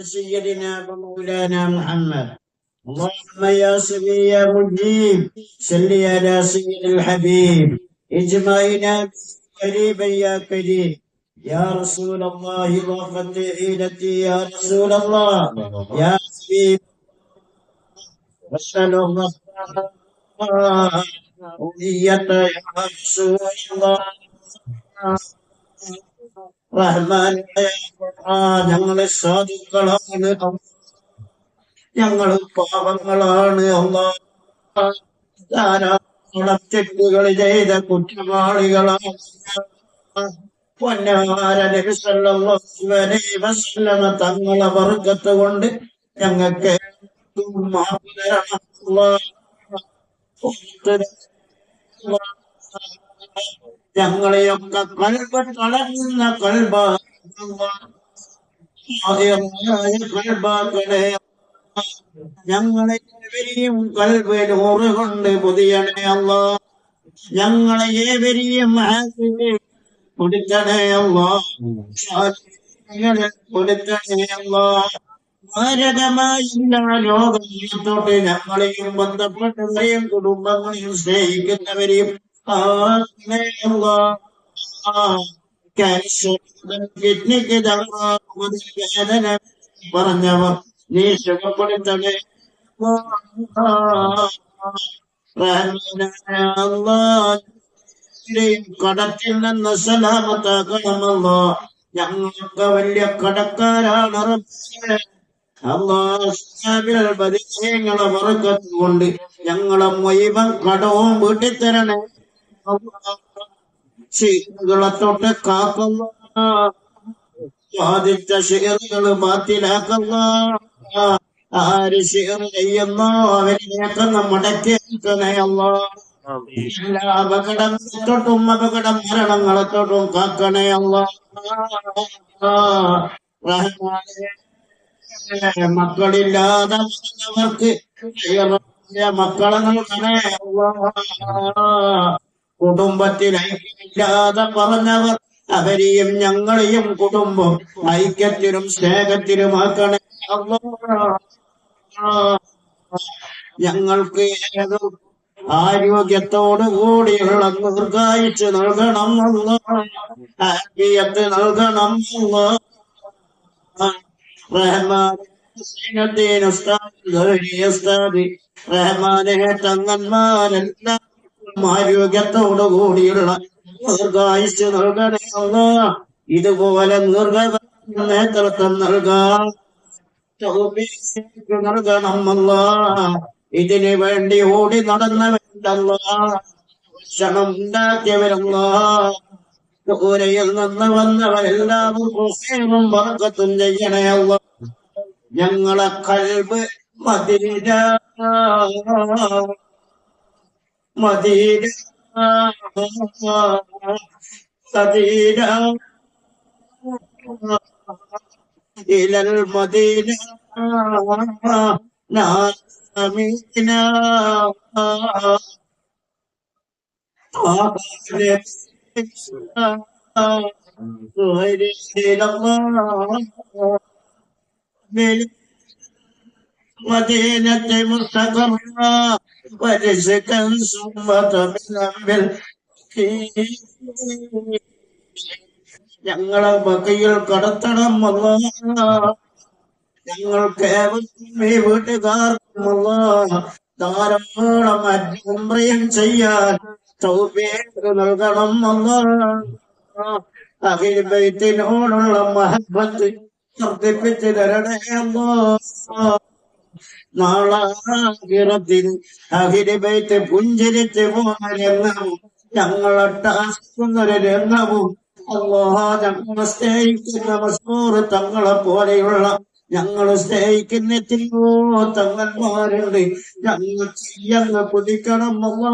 سيدنا ومولانا محمد. اللهم يا سميع يا مجيب صل على سيد الحبيب. اجمعنا قريبا يا كريم يا رسول الله وقت عيدتي يا رسول الله. يا حبيب واسأل الله أمنية يا رسول الله ഞങ്ങളെ സാധുക്കളാണ് ഞങ്ങൾ പാപങ്ങളാണ്. ധാരാളം ചെയ്ത കുറ്റവാളികളാണ്. തങ്ങളെ വർഗത്ത് കൊണ്ട് ഞങ്ങൾക്ക് മാപ്പ് തരണം. ഞങ്ങളെയൊക്കെ കൽബ് തളർന്ന കൽബാക്കളെ ഞങ്ങളെ ഏവരെയും കൽബ് നൂറ് അല്ല. ഞങ്ങളെ ഏവരെയും കൊടുക്കണേ അല്ല. കൊടുക്കണേ അല്ല. എല്ലാ ലോകത്തോട്ട് ഞങ്ങളെയും ബന്ധപ്പെട്ടവരെയും കുടുംബങ്ങളെയും സ്നേഹിക്കുന്നവരെയും പറഞ്ഞവർ നീ സുഖപ്പെടുത്തണേ കടത്തിൽ നിന്ന് സലാമത്താക്കണമല്ലോ ഞങ്ങൾക്ക് വലിയ കടക്കാരാണ്. അള്ളാഹ് പരിചയങ്ങളെ വറക്കത്തുകൊണ്ട് ഞങ്ങളെ മുഴുവൻ കടവും വീട്ടിത്തരണേ ശീലങ്ങളെ തൊട്ട് കാക്കുന്ന ബാധിച്ച ഷെയറുകൾ ആര് ഷെയർ ചെയ്യുന്നോ. അവരിലേക്ക് മടക്കി കേൾക്കണയല്ലോ. എല്ലാ അപകടങ്ങളെത്തോട്ടും അപകട മരണങ്ങളെത്തോട്ടും കാക്കണയല്ലോ. മക്കളില്ലാതെ മക്കളെ നൽകണേ കുടുംബത്തിൽ ഐക്യമില്ലാതെ പറഞ്ഞവർ അവരെയും ഞങ്ങളെയും കുടുംബം ഐക്യത്തിനും സ്നേഹത്തിലുമാക്കണേ ഞങ്ങൾക്ക് ഏതും ആരോഗ്യത്തോടു കൂടിയുള്ള ദീർഘായുസ് നൽകണം ആരോഗ്യത്ത് നൽകണം റഹ്മാനെ തങ്ങന്മാരെല്ലാം ആരോഗ്യത്തോടു കൂടിയുള്ള ദീർഘായുസ് നൽകണേ അല്ലാ. ഇതുപോലെ നേതൃത്വം നൽകാം. നൽകണം. ഇതിനു വേണ്ടി ഓടി നടന്നവരല്ല ഭക്ഷണം ഉണ്ടാക്കിയവരല്ല ദൂരയിൽ നിന്ന് വന്നവരെല്ലാവർക്കും വർഗത്തും ചെയ്യണേ അല്ല ഞങ്ങളെ കൽബ് മദീന مدينة. مدينة. إلى المدينة. نهار منا مدينة مستقرة ورزقا ثم من ഞങ്ങളെ ബക്കയിൽ കടത്തണം അല്ല ഞങ്ങൾക്ക് ഏവർക്കും ഈ വീട്ടുകാർക്കുമല്ല ധാരാളം അജുംബ്രയം ചെയ്യാൻ തൗഫീഖ് നൽകണം അല്ല അഖിൽ ബൈത്തിനോടുള്ള മഹബത്ത് വർദ്ധിപ്പിച്ച് തരണേ അല്ല നാളാകിറത്തിൽ ബൈത്ത് പുഞ്ചിരിച്ച് പോകുന്ന രംഗവും ഞങ്ങളെ ടാസ്കുന്നൊരു രംഗവും അള്ളാഹ ഞങ്ങളെ സ്നേഹിക്കുന്ന മസ്മൂർ തങ്ങളെ പോലെയുള്ള ഞങ്ങൾ സ്നേഹിക്കുന്ന എത്രയോ തങ്ങന്മാരുണ്ട് ഞങ്ങൾ ചെയ്യങ്ങ് കുതിക്കണം അല്ലാ.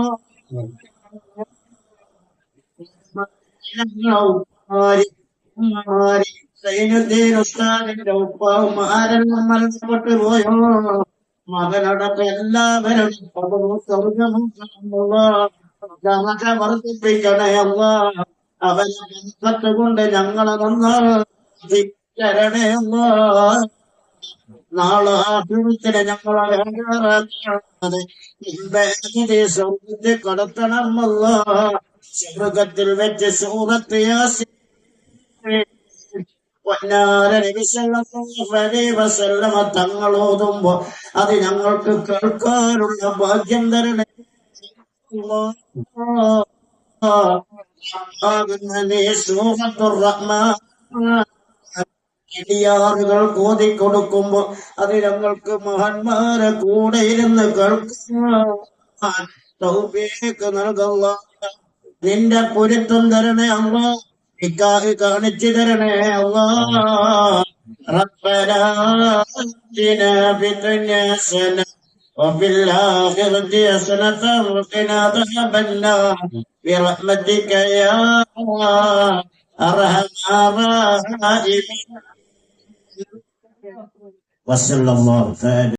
ഞങ്ങളെ ഉസ്താദിന്റെ ഉമ്മമാരി, ആരെല്ലാം മരണപ്പെട്ടു പോയോ മകനടക്കം എല്ലാവരും സ്വർഗം വർദ്ധിപ്പിക്കണേ അവനെ ബന്ധത്ത് ഞങ്ങളെ നന്നായി തരണേ അല്ല. നാളെ ആഹൃത്തിന് ഞങ്ങളെ സ്വർഗത്തിൽ കടത്തണമല്ല സ്വർഗത്തിൽ വെച്ച് സൂറത്ത് യാസീൻ വസല്ലമ തങ്ങൾ ഓതുമ്പോ അത് ഞങ്ങൾക്ക് കേൾക്കാനുള്ള ഭാഗ്യം തരണേ. ഇടിയാറുകൾ കോതിക്കൊടുക്കുമ്പോ അത് ഞങ്ങൾക്ക് മഹാന്മാരെ കൂടെ ഇരുന്ന് കേൾക്കാൻ. നൽകല്ല നിന്റെ പൊരുത്തം തരണേ അല്ല ഇക്കാഹ് കാണിച്ചു തരണേ അല്ല ربنا آتنا في الدنيا حسنة وفي الآخرة حسنة وقنا عذاب النار برحمتك يا أرحم الراحمين وصلى الله تعالى